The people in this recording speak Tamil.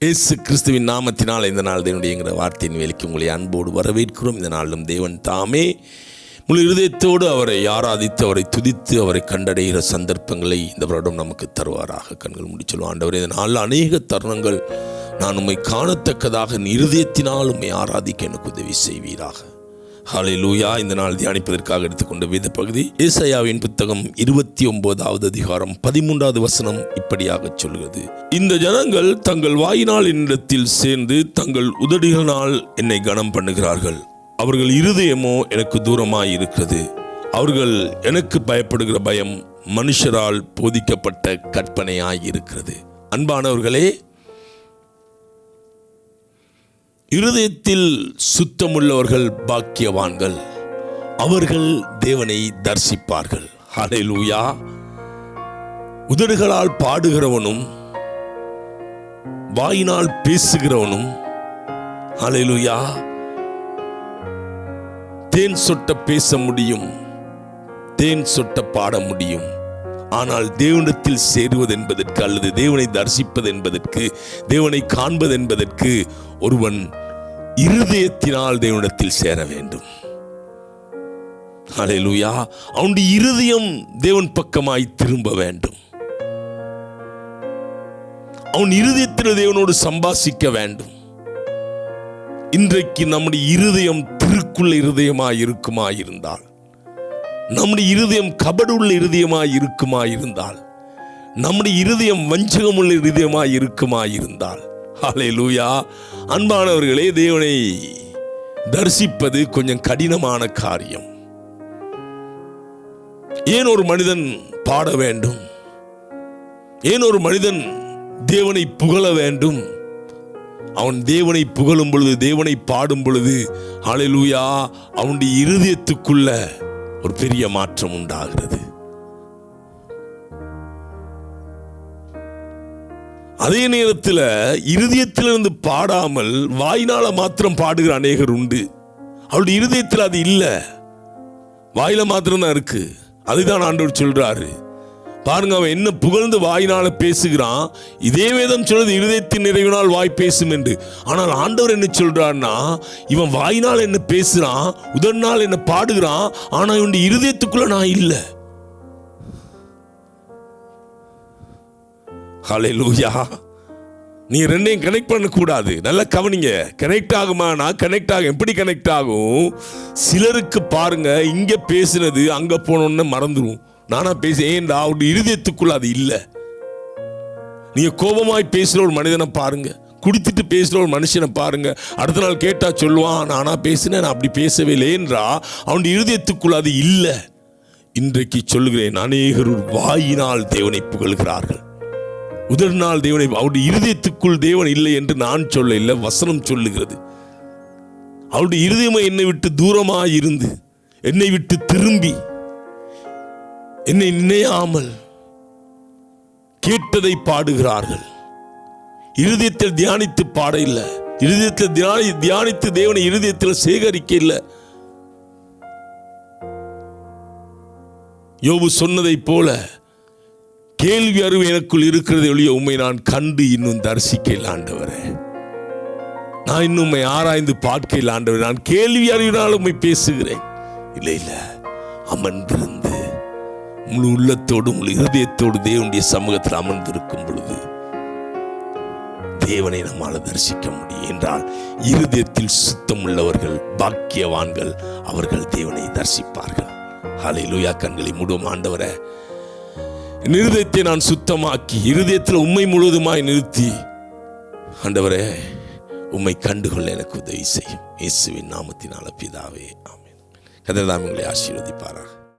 இயேசு கிறிஸ்துவின் நாமத்தினால் இந்த நாள் தேவனுடையங்கிற வார்த்தையின் வேலைக்கு உங்களை அன்போடு வரவேற்கிறோம். இந்த நாளிலும் தேவன் தாமே முழு இருதயத்தோடு அவரை ஆராதித்து அவரை துதித்து அவரை கண்டடைகிற சந்தர்ப்பங்களை இந்த வருடம் நமக்கு தருவாராக. கண்கள் முடிச்சொல்வோம் ஆண்டவர் இந்த நாளில் அநேக தருணங்கள் நான் உம்மை காணத்தக்கதாக என் இருதயத்தினால் உம்மை ஆராதிக்க எனக்கு உதவி செய்வீராக. ஹாலே லூயா இந்த நாள் தியானிப்பதற்காக எடுத்துக்கொண்ட வேத பகுதி ஏசையாவின் புத்தகம் இருபத்தி ஒன்பதாவது அதிகாரம் பதிமூன்றாவது வசனம் இப்படியாக சொல்கிறது. இந்த ஜனங்கள் தங்கள் வாயினால் என்னிடத்தில் சேர்ந்து தங்கள் உதடுகளினால் என்னை கனம் பண்ணுகிறார்கள். அவர்கள் இருதயமோ எனக்கு தூரமாய் இருக்கிறது அவர்கள் எனக்கு பயப்படுகிற பயம் மனுஷரால் போதிக்கப்பட்ட கற்பனையாய் இருக்கிறது அன்பானவர்களே இருதயத்தில் சுத்தமுள்ளவர்கள் பாக்கியவான்கள். அவர்கள் தேவனை தரிசிப்பார்கள். ஹalleluya. உதடுகளால் பாடுகிறவனும் வாயினால் பேசுகிறவனும் ஹalleluya. தேன் சொட்ட பேச முடியும் தேன் சொட்ட பாட முடியும். ஆனால் தேவனத்தில் சேருவது என்பதற்கு அல்லது தேவனை தரிசிப்பது என்பதற்கு தேவனை காண்பது என்பதற்கு ஒருவன் இருதயத்தினால் தேவனிடத்தில் சேர வேண்டும். அலையலூயா அவனுடைய இருதயம் தேவன் பக்கமாய் திரும்ப வேண்டும். அவன் இருதயத்தில் தேவனோடு சம்பாசிக்க வேண்டும். இன்றைக்கு நம்முடைய இருதயம் திருக்குள்ள இருதயமாய் இருக்குமாய் இருந்தால் நம்முடைய இருதயம் கபடுள்ள இருதயமாய் இருக்குமா இருந்தால் நம்முடைய இருதயம் வஞ்சகமுள்ள இருதயமாய் இருக்குமா இருந்தால் ஹலே லூயா அன்பானவர்களே தேவனை தரிசிப்பது கொஞ்சம் கடினமான காரியம். ஏன் ஒரு மனிதன் பாட வேண்டும்? ஏன் ஒரு மனிதன் தேவனை புகழ வேண்டும்? அவன் தேவனை புகழும் பொழுது தேவனை பாடும் பொழுது ஹalleluya அவனுடைய இருதயத்துக்குள்ள ஒரு பெரிய மாற்றம் உண்டாகிறது. அதே நேரத்தில் இருதயத்திலிருந்து பாடாமல் வாயினால மாத்திரம் பாடுகிற அநேகர் உண்டு. அவருடைய இருதயத்தில் அது இல்லை. வாயில மாத்திரம் தான் இருக்கு. அதுதான் ஆண்டவர் சொல்றாரு. பாருங்க அவன் என்ன புகழ்ந்து வாயினால பேசுகிறான். இதே வேதம் சொல்றது இருதயத்தின் நிறைவினால் வாய் பேசும் என்று. ஆனால் ஆண்டவர் என்ன சொல்றான்னா இவன் வாயினால் என்ன பேசுறான் உதனால் என்ன பாடுகிறான் ஆனால் இவன் இருதயத்துக்குள்ள நான் இல்லை. ஹலே லூயா நீ ரெண்டையும் கனெக்ட் பண்ணக்கூடாது. நல்லா கவனிங்க. கனெக்ட் ஆகுமானா கனெக்ட் ஆகும். எப்படி கனெக்ட் ஆகும்? சிலருக்கு பாருங்க இங்கே பேசுனது அங்கே போனோன்னு மறந்துடும் நானா பேச ஏன்டா அவருடைய இருதயத்துக்குள்ள அது இல்லை? நீங்க கோபமாய் பேசுற ஒரு மனிதனை பாருங்க. குடித்துட்டு பேசுகிற ஒரு மனுஷனை பாருங்க. அடுத்த நாள் கேட்டால் சொல்லுவான் நானா பேசினேன் நான் அப்படி பேசவே இல்லைன்றா அவனுடைய இருதயத்துக்குள்ள அது இல்லை. இன்றைக்கு சொல்லுகிறேன் அநேகர் வாயினால் தேவனை புகழ்கிறார்கள். உதர்நாள் தேவனை அவருடைய இருதயத்துக்குள் தேவன் இல்லை என்று நான் சொல்ல இல்லை வசனம் சொல்லுகிறது. அவருடைய இருதயமை என்னை விட்டு தூரமாக இருந்து என்னை விட்டு திரும்பி என்னை நினையாமல் கேட்டதை பாடுகிறார்கள். இருதயத்தில் தியானித்து பாட இல்லை இருதயத்தில் தியானி தியானித்து தேவனை இருதயத்தில் சேகரிக்க இல்லை யோபு சொன்னதைப் போல கேள்வி அறிவு எனக்குள் இருக்கிறது ஒழிய உண்மை நான் கண்டு இன்னும் தரிசிக்க ஆண்டவரே. நான் இன்னும் உண்மை ஆராய்ந்து பார்க்க ஆண்டவர். நான் கேள்வி அறிவினால் உண்மை பேசுகிறேன். இல்லை இல்லை. அமர்ந்திருந்த முழு உள்ளத்தோடு முழு இருதயத்தோடு தேவனுடைய சமூகத்தில் அமர்ந்திருக்கும் பொழுது தேவனை நம்மால் தரிசிக்க முடியும். என்றால் இருதயத்தில் சுத்தம் உள்ளவர்கள் பாக்கியவான்கள் அவர்கள் தேவனை தரிசிப்பார்கள். ஹலை லூயா கண்களை மூடும் ஆண்டவரை இருதயத்தை நான் சுத்தமாக்கி இருதயத்தில் உண்மை முழுவதுமாய் நிறுத்தி ஆண்டவரே உம்மை கண்டுகொள்ள எனக்கு உதவி செய்யும். இயேசுவின் நாமத்தினால பிதாவே ஆமேன். கதிரதாம் உங்களை ஆசீர்வதிப்பாராக.